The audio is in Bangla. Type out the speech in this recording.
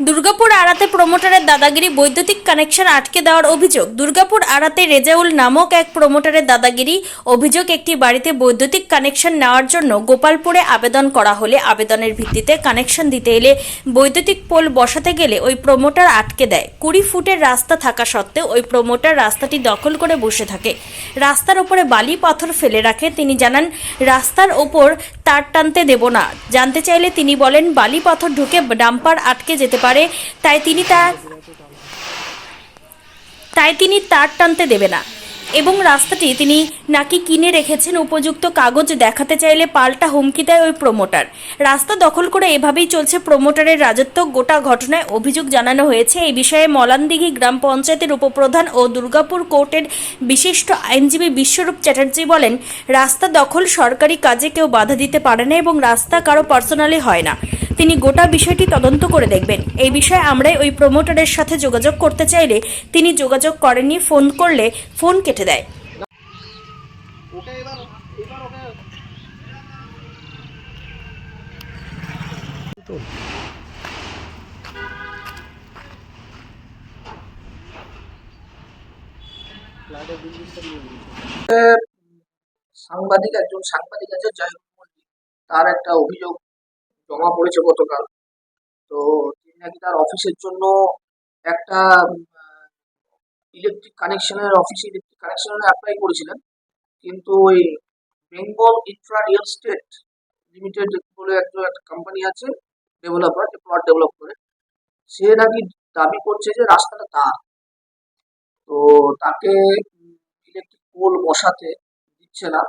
দুর্গাপুর আড়াতে প্রমোটারের দাদাগিরি বৈদ্যুতিক কানেকশন আটকে দেওয়ার অভিযোগ। দুর্গাপুর আড়াতে রেজাউল নামক এক প্রমোটারের দাদাগিরি অভিযোগ একটি বাড়িতে বৈদ্যুতিক কানেকশন নেওয়ার জন্য গোপালপুরে আবেদন করা হলে আবেদনের ভিত্তিতে কানেকশন দিতে এলে বৈদ্যুতিক পোল বসাতে গেলে ওই প্রমোটার আটকে দেয়। কুড়ি ফুটের রাস্তা থাকা সত্ত্বেও ওই প্রমোটার রাস্তাটি দখল করে বসে থাকে। রাস্তার ওপরে বালি পাথর ফেলে রাখে। তিনি জানান, রাস্তার ওপর তার টানতে দেব না। জানতে চাইলে তিনি বলেন, বালি পাথর ঢুকে ডাম্পার আটকে যেতে পারে, তাই তিনি তার তাই তিনি তার টানতে দেবে না। এবং রাস্তাটি তিনি নাকি কিনে রেখেছেন উপযুক্ত কাগজ দেখাতে চাইলে পাল্টা হুমকি দেয় ওই প্রমোটার। রাস্তা দখল করে এভাবেই চলছে প্রমোটারের রাজত্ব। গোটা ঘটনায় অভিযোগ জানানো হয়েছে। এই বিষয়ে মলানদিঘি গ্রাম পঞ্চায়েতের উপপ্রধান ও দুর্গাপুর কোর্টের বিশিষ্ট আইনজীবী বিশ্বরূপ চ্যাটার্জি বলেন, রাস্তা দখল সরকারি কাজে কেউ বাধা দিতে পারে না এবং রাস্তা কারও পার্সোনালি হয় না। তিনি গোটা বিষয়টি তদন্ত করে দেখবেন। এই বিষয়ে আমরাই ওই প্রমোটারের সাথে যোগাযোগ করতে চাইলে তিনি যোগাযোগ করেননি ফোন করলে ফোন কেটে দেয়। ওকে এবার এবার ওকে সাংবাদিক একজন সাংবাদিক আছে মল্লিক। তার একটা অভিযোগ জমা পড়েছে গতকাল। তো তিনি নাকি তার অফিসের জন্য একটা ইলেকট্রিক কানেকশনের অফিসে ইলেকট্রিক কানেকশনের অ্যাপ্লাই করেছিলেন। কিন্তু ওই Bengal infra real estate limited বলে একটা কোম্পানি আছে ডেভেলপার প্লট ডেভেলপ করে। সে নাকি দাবি করছে যে রাস্তাটা তার। তো তাকে ইলেকট্রিক পোল বসাতে দিচ্ছে না।